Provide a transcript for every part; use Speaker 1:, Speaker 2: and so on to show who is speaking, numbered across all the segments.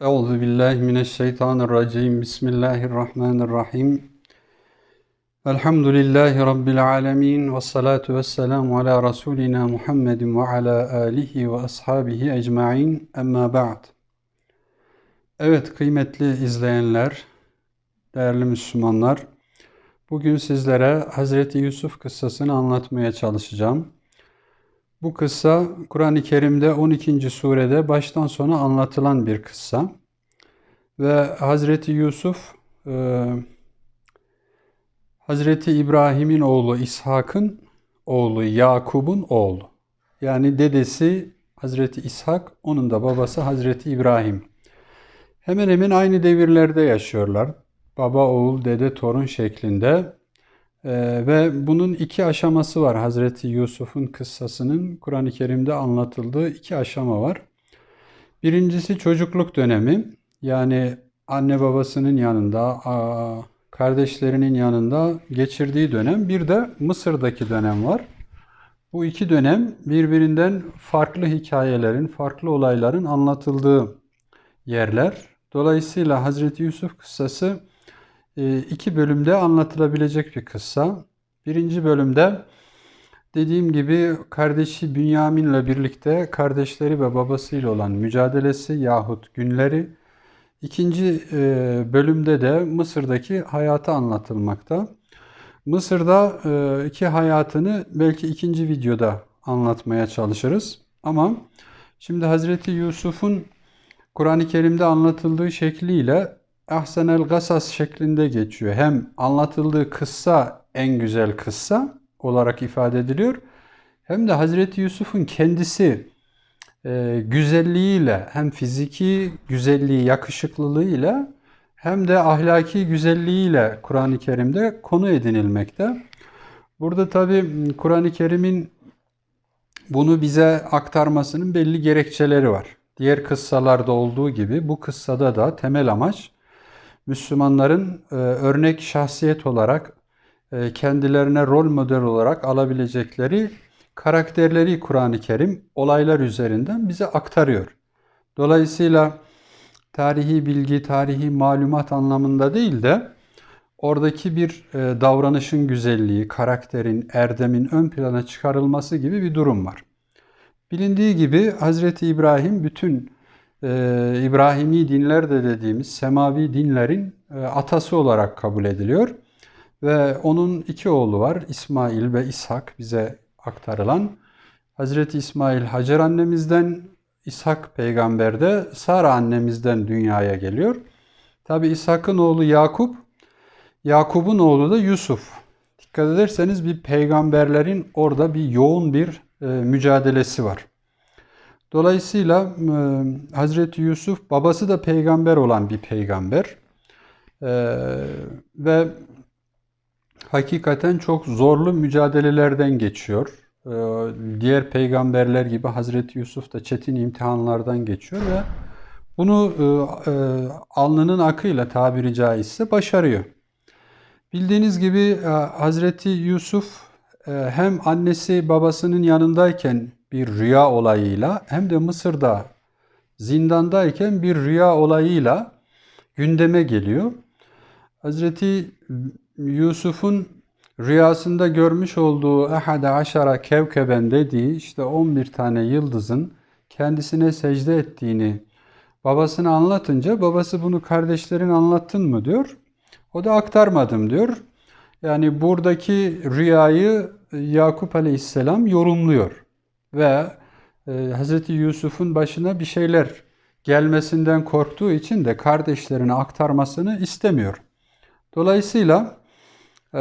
Speaker 1: Euzu billahi mineşşeytanirracim. Bismillahirrahmanirrahim. Elhamdülillahi rabbil alamin ve salatu vesselamu ala rasulina Muhammedin ve ala alihi ve ashabihi ecmaîn. Emma ba'd. Evet kıymetli izleyenler, değerli Müslümanlar, bugün sizlere Hazreti Yusuf kıssasını anlatmaya çalışacağım. Bu kıssa Kur'an-ı Kerim'de 12. surede baştan sona anlatılan bir kıssa. Ve Hazreti Yusuf, e, Hazreti İbrahim'in oğlu İshak'ın oğlu Yakub'un oğlu. Yani dedesi Hazreti İshak, onun da babası Hazreti İbrahim. Hemen hemen aynı devirlerde yaşıyorlar. Baba, oğul, dede, torun şeklinde. Ee, ve bunun iki aşaması var. Hazreti Yusuf'un kıssasının Kur'an-ı Kerim'de anlatıldığı iki aşama var. Birincisi çocukluk dönemi. Yani anne babasının yanında, kardeşlerinin yanında geçirdiği dönem. Bir de Mısır'daki dönem var. Bu iki dönem birbirinden farklı hikayelerin, farklı olayların anlatıldığı yerler. Dolayısıyla Hazreti Yusuf kıssası iki bölümde anlatılabilecek bir kıssa. Birinci bölümde dediğim gibi kardeşi Bünyamin'le birlikte kardeşleri ve babasıyla olan mücadelesi yahut günleri. İkinci e, bölümde de Mısır'daki hayatı anlatılmakta. Mısır'da e, iki hayatını belki ikinci videoda anlatmaya çalışırız. Ama şimdi Hazreti Yusuf'un Kur'an-ı Kerim'de anlatıldığı şekliyle Ahsenel Gasas şeklinde geçiyor. Hem anlatıldığı kıssa en güzel kıssa olarak ifade ediliyor. Hem de Hazreti Yusuf'un kendisi e, güzelliğiyle hem fiziki güzelliği, yakışıklılığıyla hem de ahlaki güzelliğiyle Kur'an-ı Kerim'de konu edinilmekte. Burada tabi Kur'an-ı Kerim'in bunu bize aktarmasının belli gerekçeleri var. Diğer kıssalarda olduğu gibi bu kıssada da temel amaç Müslümanların e, örnek şahsiyet olarak e, kendilerine rol model olarak alabilecekleri karakterleri Kur'an-ı Kerim olaylar üzerinden bize aktarıyor. Dolayısıyla tarihi bilgi, tarihi malumat anlamında değil de oradaki bir e, davranışın güzelliği, karakterin, erdemin ön plana çıkarılması gibi bir durum var. Bilindiği gibi Hazreti İbrahim bütün e, İbrahimi dinler de dediğimiz semavi dinlerin e, atası olarak kabul ediliyor. Ve onun iki oğlu var İsmail ve İshak bize aktarılan. Hazreti İsmail Hacer annemizden, İshak peygamber de Sara annemizden dünyaya geliyor. Tabi İshak'ın oğlu Yakup, Yakup'un oğlu da Yusuf. Dikkat ederseniz bir peygamberlerin orada bir yoğun bir e, mücadelesi var. Dolayısıyla e, Hazreti Yusuf babası da peygamber olan bir peygamber. E, ve hakikaten çok zorlu mücadelelerden geçiyor. E, diğer peygamberler gibi Hazreti Yusuf da çetin imtihanlardan geçiyor ve bunu alnının akıyla tabiri caizse başarıyor. Bildiğiniz gibi Hazreti Yusuf hem annesi babasının yanındayken bir rüya olayıyla hem de Mısır'da zindandayken bir rüya olayıyla gündeme geliyor. Hazreti Yusuf'un rüyasında görmüş olduğu ehade aşara kevkeben dediği işte 11 tane yıldızın kendisine secde ettiğini babasına anlatınca babası bunu kardeşlerin anlattın mı diyor. O da aktarmadım diyor. Yani buradaki rüyayı Yakup Aleyhisselam yorumluyor ve e, Hz. Yusuf'un başına bir şeyler gelmesinden korktuğu için de kardeşlerine aktarmasını istemiyor. Dolayısıyla e,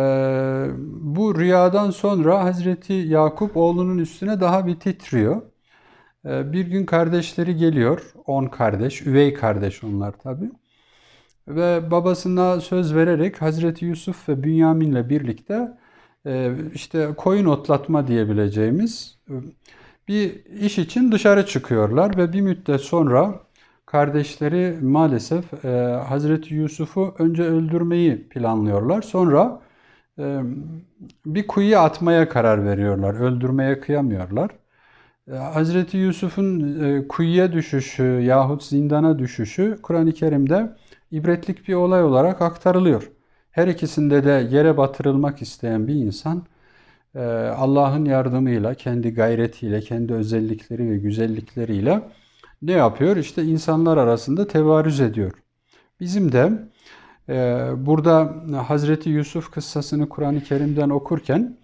Speaker 1: bu rüyadan sonra Hazreti Yakup oğlunun üstüne daha bir titriyor. E, bir gün kardeşleri geliyor, on kardeş, üvey kardeş onlar tabi. Ve babasına söz vererek Hazreti Yusuf ve Bünyamin'le birlikte e, işte koyun otlatma diyebileceğimiz bir iş için dışarı çıkıyorlar ve bir müddet sonra kardeşleri maalesef e, Hazreti Yusuf'u önce öldürmeyi planlıyorlar. Sonra e, bir kuyuya atmaya karar veriyorlar. Öldürmeye kıyamıyorlar. E, Hazreti Yusuf'un e, kuyuya düşüşü yahut zindana düşüşü Kur'an-ı Kerim'de ibretlik bir olay olarak aktarılıyor. Her ikisinde de yere batırılmak isteyen bir insan Allah'ın yardımıyla, kendi gayretiyle, kendi özellikleri ve güzellikleriyle ne yapıyor? İşte insanlar arasında tevarüz ediyor. Bizim de e, burada Hazreti Yusuf kıssasını Kur'an-ı Kerim'den okurken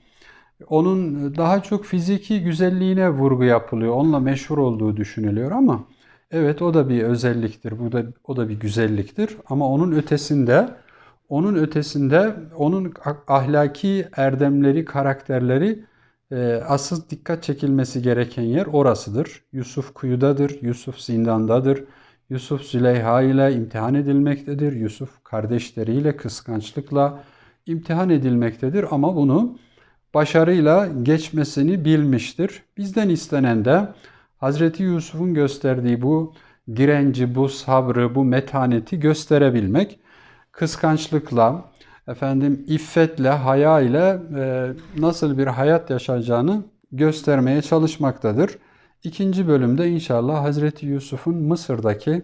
Speaker 1: onun daha çok fiziki güzelliğine vurgu yapılıyor. Onunla meşhur olduğu düşünülüyor ama evet o da bir özelliktir. Bu da o da bir güzelliktir ama onun ötesinde onun ötesinde onun ahlaki erdemleri, karakterleri e, asıl dikkat çekilmesi gereken yer orasıdır. Yusuf kuyudadır, Yusuf zindandadır. Yusuf Züleyha ile imtihan edilmektedir. Yusuf kardeşleriyle kıskançlıkla imtihan edilmektedir ama bunu başarıyla geçmesini bilmiştir. Bizden istenen de Hazreti Yusuf'un gösterdiği bu direnci, bu sabrı, bu metaneti gösterebilmek. Kıskançlıkla, efendim iffetle, haya ile e, nasıl bir hayat yaşayacağını göstermeye çalışmaktadır. İkinci bölümde inşallah Hazreti Yusuf'un Mısır'daki,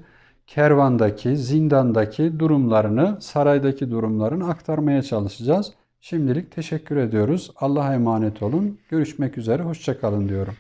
Speaker 1: kervandaki, zindandaki durumlarını, saraydaki durumlarını aktarmaya çalışacağız. Şimdilik teşekkür ediyoruz. Allah'a emanet olun. Görüşmek üzere. Hoşçakalın diyorum.